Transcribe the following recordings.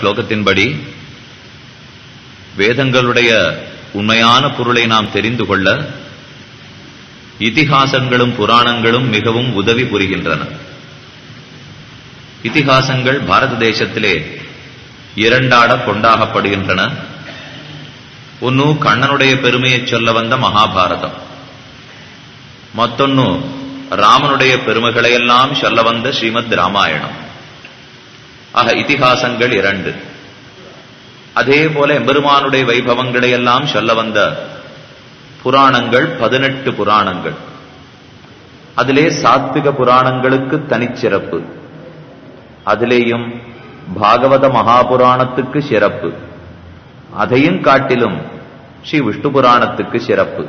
ஸ்லோகத்தின்படி வேதங்களுடைய உண்மையான பொருளை நாம் தெரிந்து கொள்ள இதிகாசங்களும் புராணங்களும் மிகவும் உதவி புரிகின்றன. இதிகாசங்கள் பாரத தேசத்திலே இரண்டாட கொண்டாகப்படுகின்றன. ஒன்னு கண்ணனுடைய பெருமையை சொல்ல வந்த மகாபாரதம். மத்தொன்னு ராமனுடைய பெருமைகளையெல்லாம் சொல்ல வந்த ஸ்ரீமத் ராமாயணம். ஆக இதிகாசங்கள் இரண்டு. அதே போல எம்பெருமானுடைய வைபவங்களை எல்லாம் சொல்ல வந்த புராணங்கள் பதினெட்டு புராணங்கள். அதிலே சாத்விக புராணங்களுக்கு தனிச்சிறப்பு. அதிலேயும் பாகவத மகாபுராணத்துக்கு சிறப்பு. அதையும் காட்டிலும் ஸ்ரீ விஷ்ணு புராணத்துக்கு சிறப்பு.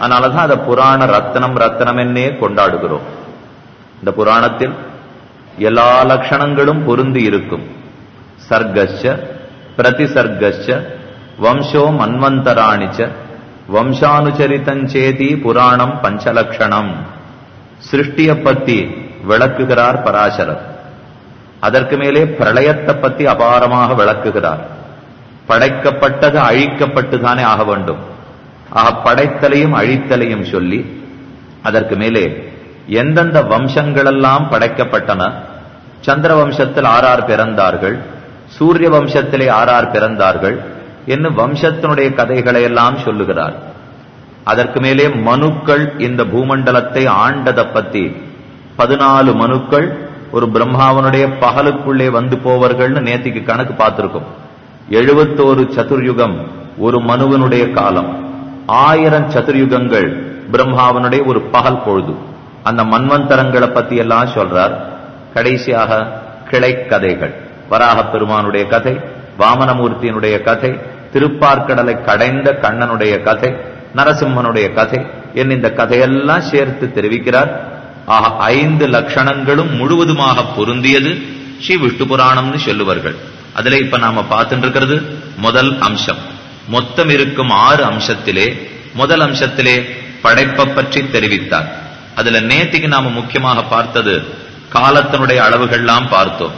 அதனாலதான் அதை புராண ரத்னம் ரத்தனம் என்னே கொண்டாடுகிறோம். இந்த புராணத்தில் எல்லா லட்சணங்களும் பொருந்தி இருக்கும். சர்க்கச்ச பிரதிசர்க்கச்ச வம்சோ மன்வந்தராணிச்ச வம்சானுச்சரித்தஞ்சேதி புராணம் பஞ்சலக்ஷணம். சிருஷ்டிய பத்தி விளக்குகிறார் பராசரர். அதற்கு மேலே பிரளயத்தை பத்தி அபாரமாக விளக்குகிறார். படைக்கப்பட்டது அழிக்கப்பட்டுதானே ஆக வேண்டும். ஆக படைத்தலையும் அழித்தலையும் சொல்லி அதற்கு மேலே எந்தெந்த வம்சங்களெல்லாம் படைக்கப்பட்டன? சந்திர வம்சத்தில் ஆறார் பிறந்தார்கள் சூரிய வம்சத்திலே ஆறார் பிறந்தார்கள் என்று வம்சத்தினுடைய கதைகளை எல்லாம் சொல்லுகிறார். அதற்கு மேலே மனுக்கள் இந்த பூமண்டலத்தை ஆண்டதை பத்தி பதினாலு மனுக்கள் ஒரு பிரம்மாவனுடைய பகலுக்குள்ளே வந்து போவர்கள்னு நேத்திக்கு கணக்கு பார்த்திருக்கும். எழுபத்தோரு சதுர்யுகம் ஒரு மனுவனுடைய காலம். ஆயிரம் சதுர்யுகங்கள் பிரம்மாவனுடைய ஒரு பகல் பொழுது. அந்த மன்வந்தரங்களை பத்தி எல்லாம் சொல்றார். கடைசியாக கிளை கதைகள். வராக பெருமானுடைய கதை வாமனமூர்த்தியினுடைய கதை திருப்பார்க்கடலை கடைந்த கண்ணனுடைய கதை நரசிம்மனுடைய கதை என் இந்த கதையெல்லாம் சேர்த்து தெரிவிக்கிறார். ஆக ஐந்து லட்சணங்களும் முழுவதுமாக பொருந்தியது ஸ்ரீ விஷ்ணு புராணம்னு சொல்லுவார்கள். அதுல இப்ப நாம பார்த்துட்டு இருக்கிறது முதல் அம்சம். மொத்தம் இருக்கும் ஆறு அம்சத்திலே முதல் அம்சத்திலே படைப்பை பற்றி தெரிவித்தார். அதுல நேத்திக்கு நாம முக்கியமாக பார்த்தது காலத்தினுடைய அளவுகள்லாம் பார்த்தோம்.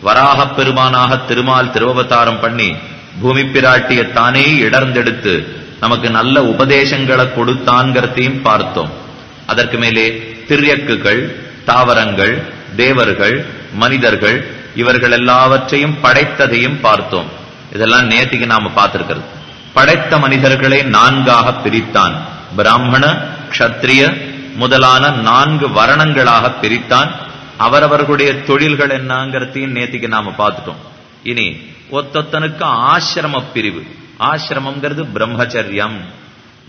வராக பெருமானாக திருமால் திருவவதாரம் பண்ணி பூமி பிராட்டிய தானே இடர்ந்தெடுத்து நமக்கு நல்ல உபதேசங்களை கொடுத்தான்கிறதையும் பார்த்தோம். அதற்கு மேலே திரியக்குகள் தாவரங்கள் தேவர்கள் மனிதர்கள் இவர்கள் எல்லாவற்றையும் படைத்ததையும் பார்த்தோம். இதெல்லாம் நேத்திக்கு நாம பார்த்திருக்கிறது. படைத்த மனிதர்களை நான்காக பிரித்தான். பிராமண க்ஷத்ரிய முதலான நான்கு வரணங்களாக பிரித்தான். அவரவர்களுடைய தொழில்கள் என்னங்கிறதையும் நேத்திக்கு நாம பார்த்துட்டோம். இனி ஒத்தொத்தனுக்கு ஆசிரம பிரிவு. ஆசிரமம்ங்கிறது பிரம்மச்சரியம்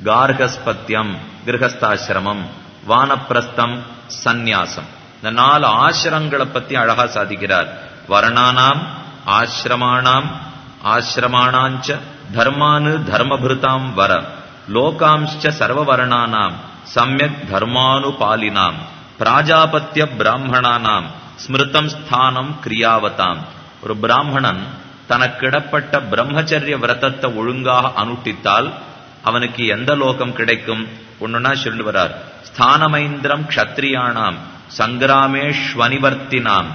கார்கஸ்பத்தியம் கிரகஸ்தாசிரமம் வானப்பிரஸ்தம் சந்நியாசம். இந்த நாலு ஆசிரங்களை பத்தி அழகா சாதிக்கிறார். வர்ணானாம் ஆசிரமானாம் ஆசிரமானாஞ்ச தர்மானு தர்மபிருதாம் வர லோகாம்ச்ச சர்வவர்ணானாம். சமயக் தர்மானுபாலினாம் பிராஜாபத்திய பிராமணானாம் ஸ்மிருதம் ஸ்தானம் கிரியாவதாம் ஒரு பிராமணன் தனக்கிடப்பட்ட பிரம்மச்சரிய விரதத்தை ஒழுங்காக அனுட்டித்தால் அவனுக்கு எந்த லோகம் கிடைக்கும்? ஒண்ணுன்னா சொல்லி வரார் ஸ்தானமைந்திரம் க்ஷத்ரியானாம் சங்கிராமேஸ்வனிவர்த்தினாம்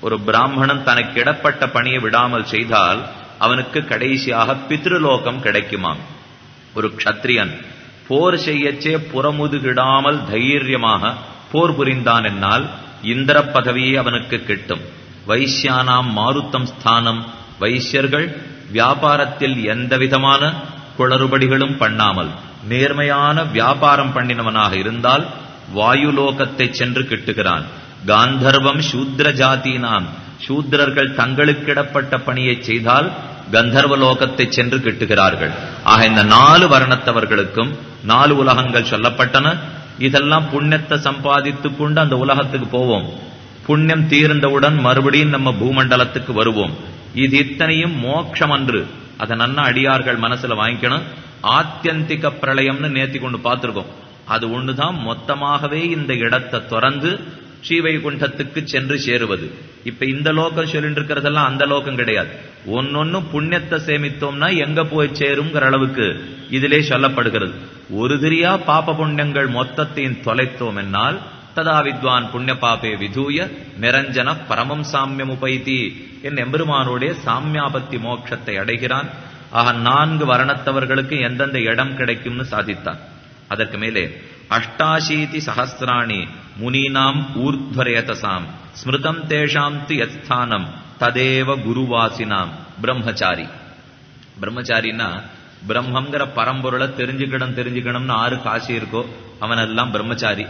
ஒரு பிராமணன் தனக்கு இடப்பட்ட பணியை விடாமல் செய்தால் அவனுக்கு கடைசியாக பித்ருலோகம் கிடைக்குமாம். ஒரு க்ஷத்ரியன் போர் செய்யச்சே புறமுதுகிடாமல் தைரியமாக போர் புரிந்தான் என்னால் இந்திர பதவியே அவனுக்கு கிட்டும். வைசியானாம் மாருத்தம் ஸ்தானம். வைசியர்கள் வியாபாரத்தில் எந்த விதமான குளறுபடிகளும் பண்ணாமல் நேர்மையான வியாபாரம் பண்ணினவனாக இருந்தால் வாயுலோகத்தை சென்று கிட்டுகிறான். காந்தர்வம் சூத்ர ஜாதினாம் சூத்ரர்கள் தங்களுக்கிடப்பட்ட பணியை செய்தால் கந்தர்வ லோகத்தை சென்று கிட்டுகிறார்கள். ஆக இந்த நாலு வர்ணத்தவர்களுக்கும் நாலு உலகங்கள் சொல்லப்பட்டன. இதெல்லாம் புண்ணியத்தை சம்பாதித்துக் கொண்டு அந்த உலகத்துக்கு போவோம். புண்ணியம் தீர்ந்தவுடன் மறுபடியும் நம்ம பூமண்டலத்துக்கு வருவோம். இது இத்தனையும் மோட்சம் அன்று அதை நன்னா அடியார்கள் மனசுல வாங்கிக்கணும். ஆத்தியந்திக பிரளயம்னு நேத்தி கொண்டு பார்த்திருக்கோம். அது ஒண்ணுதான் மொத்தமாகவே இந்த இடத்தை துறந்து ஸ்ரீவைகுண்டத்துக்கு சென்று சேருவது. இப்ப இந்த லோகம் சொல்லிட்டு இருக்கிறதெல்லாம் அந்த லோகம் கிடையாது. ஒன்னொன்னு புண்ணியத்தை சேமித்தோம்னா எங்க போய் சேருங்கிற அளவுக்கு இதிலே சொல்லப்படுகிறது. ஒரு திரியா பாப புண்ணியங்கள் மொத்தத்தையும் தொலைத்தோம் என்னால் ததா வித்வான் புண்ணிய பாபே விதூய நிரஞ்சன பரமம் சாமியம் உபைதி என் எம்பெருமானுடைய சாமியாபத்தி மோட்சத்தை அடைகிறான். ஆக நான்கு வரணத்தவர்களுக்கு எந்தெந்த இடம் கிடைக்கும்னு சாதித்தான். அதற்கு மேலே அஷ்டாசீதி சஹசிராணி முனீனாம் ஊர்த்வரேதசாம் ஸ்மிருதம் தேஷாம் து ததேவ குருவாசினாம். பிரம்மச்சாரி. பிரம்மச்சாரின்னா பிரம்மங்கிற பரம்பொருளை தெரிஞ்சுக்கணும் தெரிஞ்சுக்கணும்னு ஆறு காசி இருக்கோ அவனெல்லாம் பிரம்மச்சாரி.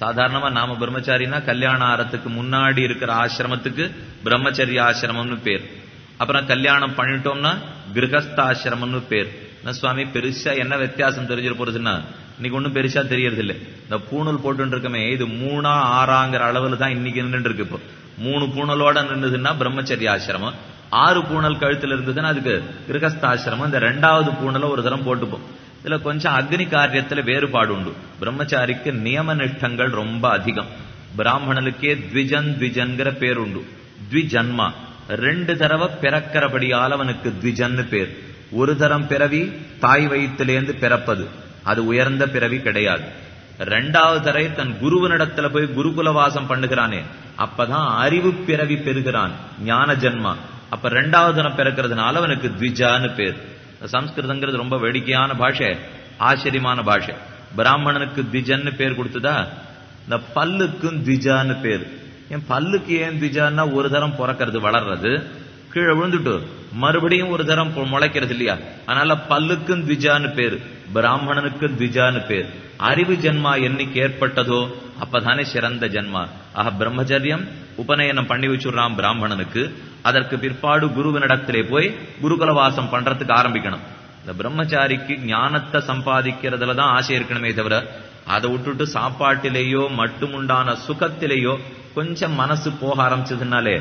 சாதாரணமா நாம பிரம்மச்சாரின்னா கல்யாண ஆரத்துக்கு முன்னாடி இருக்கிற ஆசிரமத்துக்கு பிரம்மச்சரிய ஆசிரமம்னு பேர். அப்புறம் கல்யாணம் பண்ணிட்டோம்னா கிரகஸ்தாசிரமம்னு பேர். என்ன சுவாமி பெருசா என்ன வித்தியாசம் தெரிஞ்சிட போறதுன்னா இன்னைக்கு ஒன்றும் பெருசா தெரியறது இல்லை இந்த பூணல் போட்டு இருக்கமே இது மூணா ஆறாங்கிற அளவுல தான் இன்னைக்கு நின்று இருக்கு இப்போ. மூணு பூணலோட நின்றுதுன்னா பிரம்மச்சரிய ஆசிரமம். ஆறு பூணல் கழுத்துல இருந்ததுன்னா அதுக்கு கிரகஸ்தாசிரமம். இந்த ரெண்டாவது பூணலை ஒரு தரம் போட்டுப்போம். இதுல கொஞ்சம் அக்னி காரியத்துல வேறுபாடு உண்டு. பிரம்மச்சாரிக்கு நியம நிஷ்டங்கள் ரொம்ப அதிகம். பிராமணனுக்கே த்விஜன் த்விஜன்கிற பேர் உண்டு. த்விஜன்மா. ரெண்டு தடவை பிறக்கிறபடியால் அவனுக்கு த்விஜன்னு பேர். ஒரு தரம் பிறவி தாய் வயிற்றிலேந்து பிறப்பது. அது உயர்ந்த பிறவி கிடையாது. ரெண்டாவது தரை தன் குருவனிடத்துல போய் குருகுல வாசம் பண்ணுகிறானே அப்பதான் அறிவு பிறவி பெறுகிறான் ஞான ஜென்மா. அப்ப ரெண்டாவது தரம் பிறக்கிறதுனால அவனுக்கு த்விஜான்னு பேர். சம்ஸ்கிருதங்கிறது ரொம்ப வேடிக்கையான பாஷை ஆச்சரியமான பாஷை. பிராமணனுக்கு திஜன்னு பேர் கொடுத்ததா? இந்த பல்லுக்கும் திஜான்னு பேர். என் பல்லுக்கு ஏன் திஜான்னா ஒரு தரம் பிறக்கிறது வளர்றது. கீழே விழுந்துட்டு மறுபடியும் ஒரு தரம் முளைக்கிறது இல்லையா? அதனால பல்லுக்கும் த்விஜான்னு பேர் பிராமணனுக்கு த்விஜான்னு பேர். அறிவு ஜென்மா என்னைக்கு ஏற்பட்டதோ அப்பதானே சிறந்த ஜென்மா. ஆக பிரம்மச்சரியம் உபநயனம் பண்ணி வச்சுடுறான் பிராமணனுக்கு. அதற்கு பிற்பாடு குருவினிடத்திலே போய் குருகுல வாசம் பண்றதுக்கு ஆரம்பிக்கணும். இந்த பிரம்மச்சாரிக்கு ஞானத்தை சம்பாதிக்கிறதுல தான் ஆசை இருக்கணுமே தவிர அதை விட்டுட்டு சாப்பாட்டிலேயோ மட்டுமுண்டான சுகத்திலேயோ கொஞ்சம் மனசு போக ஆரம்பிச்சதுனாலே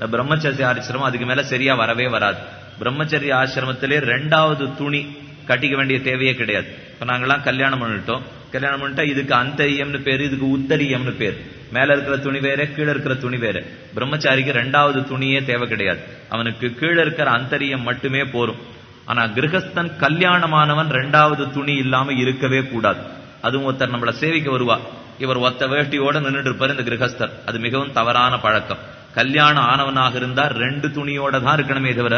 இந்த பிரம்மச்சரிய ஆசிரமம் அதுக்கு மேல சரியா வரவே வராது. பிரம்மச்சரிய ஆசிரமத்திலே ரெண்டாவது துணி கட்டிக்க வேண்டிய தேவையே கிடையாது. இப்ப நாங்கெல்லாம் கல்யாணம் பண்ணிட்டோம். கல்யாணம் பண்ணிட்டா இதுக்கு அந்தரியம்னு பேரு இதுக்கு உத்தரியம்னு பேர். மேல இருக்கிற துணி வேற கீழே இருக்கிற துணி வேற. பிரம்மச்சாரிக்கு ரெண்டாவது துணியே தேவை கிடையாது. அவனுக்கு கீழே இருக்கிற அந்தரியம் மட்டுமே போரும். ஆனா கிரகஸ்தன் கல்யாணமானவன் ரெண்டாவது துணி இல்லாம இருக்கவே கூடாது. அதுவும் ஒருத்தர் நம்மளை சேவிக்க வருவா. இவர் ஒத்த வேஷ்டியோட நின்றுட்டு இருப்பார் இந்த கிரகஸ்தர். அது மிகவும் தவறான பழக்கம். கல்யாணம் ஆனவனாக இருந்தா ரெண்டு துணியோட தான் இருக்கணுமே தவிர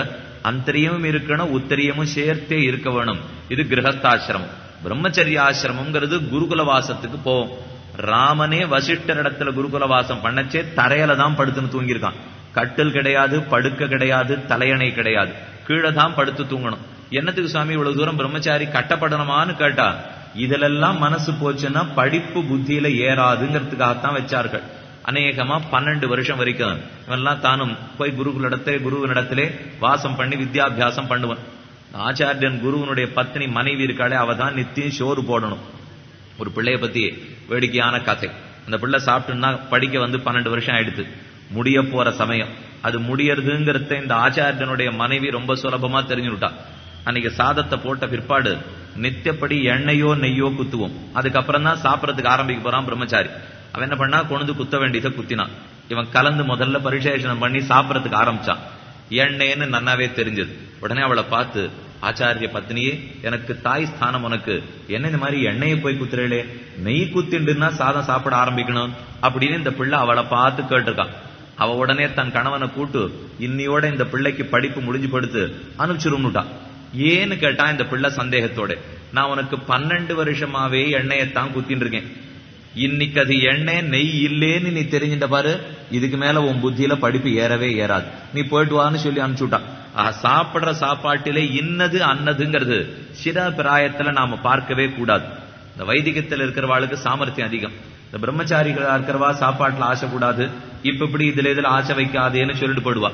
அந்தரியமும் இருக்கணும் உத்தரியமும் சேர்த்தே இருக்க வேணும். இது கிரகஸ்தாசிரமம். பிரம்மச்சரிய ஆசிரமம்ங்கிறது குருகுல வாசத்துக்கு போவோம். ராமனே வசிஷ்டர் இடத்துல குருகுல வாசம் பண்ணச்சே தரையில தான் படுத்துன்னு தூங்கியிருக்கான். கட்டில் கிடையாது படுக்க கிடையாது தலையணை கிடையாது. கீழே தான் படுத்து தூங்கணும். என்னத்துக்கு சுவாமி இவ்வளவு தூரம் பிரம்மச்சாரி கட்டப்படணுமான்னு கேட்டா இதிலெல்லாம் மனசு போச்சுன்னா படிப்பு புத்தியில ஏறாதுங்கிறதுக்காகத்தான் வச்சார்கள். அநேகமா பன்னெண்டு வருஷம் வரைக்கும் இவெல்லாம் தானும் போய் குருகுலிடத்திலே குருவினிடத்திலே வாசம் பண்ணி வித்யாபியாசம் பண்ணுவான். ஆச்சாரியன் குருவனுடைய பத்னி மனைவி இருக்காளே அவ தான் நித்தியம் சோறு போடணும். ஒரு பிள்ளைய பத்தி வேடிக்கையான கதை. அந்த பிள்ளை சாப்பிட்டுன்னா படிக்க வந்து பன்னெண்டு வருஷம் ஆயிடுது. முடிய போற சமயம். அது முடியறதுங்கிறத இந்த ஆச்சாரியனுடைய மனைவி ரொம்ப சுலபமா தெரிஞ்சுட்டா அன்னைக்கு சாதத்தை போட்ட பிற்பாடு நித்தியப்படி எண்ணெயோ நெய்யோ குத்துவோம். அதுக்கப்புறம் தான் சாப்பிட்றதுக்கு ஆரம்பிக்க போறான் பிரம்மச்சாரி. அவன் என்ன பண்ணா கொண்டு குத்த வேண்டியதை குத்தினான். இவன் கலந்து முதல்ல பரிசேஷனம் பண்ணி சாப்பிடறதுக்கு ஆரம்பிச்சான். எண்ணெய்ன்னு நன்னாவே தெரிஞ்சது. உடனே அவளை பார்த்து ஆச்சாரிய பத்னியே எனக்கு தாய் ஸ்தானம் உனக்கு. என்ன இந்த மாதிரி எண்ணெயை போய் குத்துறேளே? நெய் குத்திண்டுன்னா சாதம் சாப்பிட ஆரம்பிக்கணும். அப்படின்னு இந்த பிள்ளை அவளை பார்த்து கேட்டிருக்கான். அவ உடனே தன் கணவனை கூட்டு இன்னியோட இந்த பிள்ளைக்கு படிப்பு முடிஞ்சு படுத்து அனுப்பிச்சிரும்னுட்டான். ஏன்னு கேட்டா இந்த பிள்ளை சந்தேகத்தோட நான் உனக்கு பன்னெண்டு வருஷமாவே எண்ணெயத்தான் குத்தின்னு இருக்கேன் இன்னைக்கு அது எண்ணெய் நெய் இல்லேன்னு நீ தெரிஞ்சுட்ட பாரு. இதுக்கு மேல உன் புத்தியில படிப்பு ஏறவே ஏறாது. நீ போயிட்டு வான்னு சொல்லி அனுப்பிச்சுட்டான் சாப்பிடுற சாப்பாட்டிலே இன்னது அன்னதுங்கிறது சிற பிராயத்துல நாம பார்க்கவே கூடாது. இந்த வைதிகத்தில் இருக்கிறவாளுக்கு சாமர்த்தியம் அதிகம். இந்த பிரம்மச்சாரிகளா இருக்கிறவா சாப்பாட்டுல ஆசை கூடாது இப்ப இப்படி இதுல இதுல ஆசை வைக்காதேன்னு சொல்லிட்டு போடுவா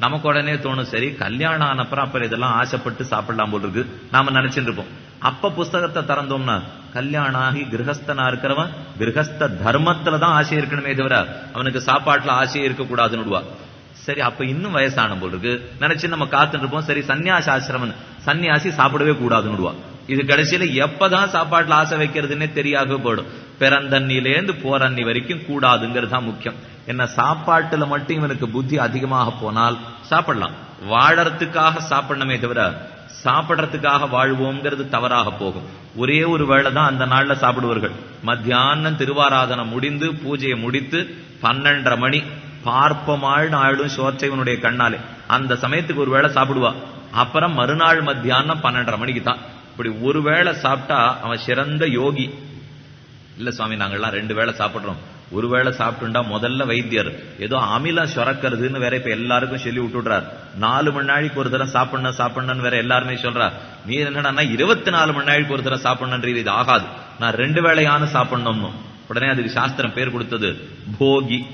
நமக்கு உடனே தோணும் சரி கல்யாணம் ஆனப்புறம் அப்புறம் இதெல்லாம் ஆசைப்பட்டு சாப்பிடலாம் போல் இருக்கு. நாம நினைச்சிட்டு இருப்போம். அப்ப புஸ்தகத்தை திறந்தோம்னா கல்யாணம் ஆகி கிரகஸ்தனா இருக்கிறவன் கிரகஸ்த தர்மத்துல தான் ஆசை இருக்கணுமே தவிர அவனுக்கு சாப்பாட்டுல ஆசையே இருக்கக்கூடாதுன்னு சரி அப்ப இன்னும் வயசான போல் இருக்கு. நினைச்சு நம்ம காத்துட்டு இருப்போம். சரி சன்னியாசி ஆசிரமன் சன்னியாசி சாப்பிடவே கூடாதுன்னு இது கடைசியில எப்பதான் சாப்பாட்டுல ஆசை வைக்கிறதுன்னே தெரியாத போயிடும். பிறந்தண்ணிலேருந்து போரண்ணி வரைக்கும் கூடாதுங்கிறது தான் முக்கியம். என்ன சாப்பாட்டுல மட்டும் இவனுக்கு புத்தி அதிகமாக போனால் சாப்பிடலாம். வாழறதுக்காக சாப்பிடணுமே தவிர சாப்பிடறதுக்காக வாழ்வோங்கிறது தவறாக போகும். ஒரே ஒரு வேளை தான் அந்த நாள்ல சாப்பிடுவார்கள். மத்தியானம் திருவாராதனை முடிந்து பூஜையை முடித்து பன்னெண்டரை மணி பார்ப்பமாள் நாளும் சோற்றைவனுடைய கண்ணாலே. அந்த சமயத்துக்கு ஒரு வேளை சாப்பிடுவா. அப்புறம் மறுநாள் மத்தியானம் பன்னெண்டரை மணிக்கு தான். இப்படி ஒரு வேளை சாப்பிட்டா அவன் சிறந்த யோகி. இல்ல சுவாமி நாங்கள்லாம் ரெண்டு வேளை சாப்பிடுறோம். ஒருவேளை சாப்பிட்டுண்டா முதல்ல வைத்தியர். ஏதோ அமிலம் சுரக்கிறதுன்னு வேற இப்ப எல்லாருக்கும் சொல்லி விட்டுடுறார். நாலு மணி நாளைக்கு ஒரு தரம் சாப்பிடணும் சாப்பிடணும்னு வேற எல்லாருமே சொல்றா நீ என்னடா இருபத்தி நாலு மணி நாளைக்கு ஒரு தரம் சாப்பிடணுன்றது இது ஆகாது. நான் ரெண்டு வேளையான சாப்பிடணும்னு. உடனே அதுக்கு சாஸ்திரம் பேர் கொடுத்தது போகி.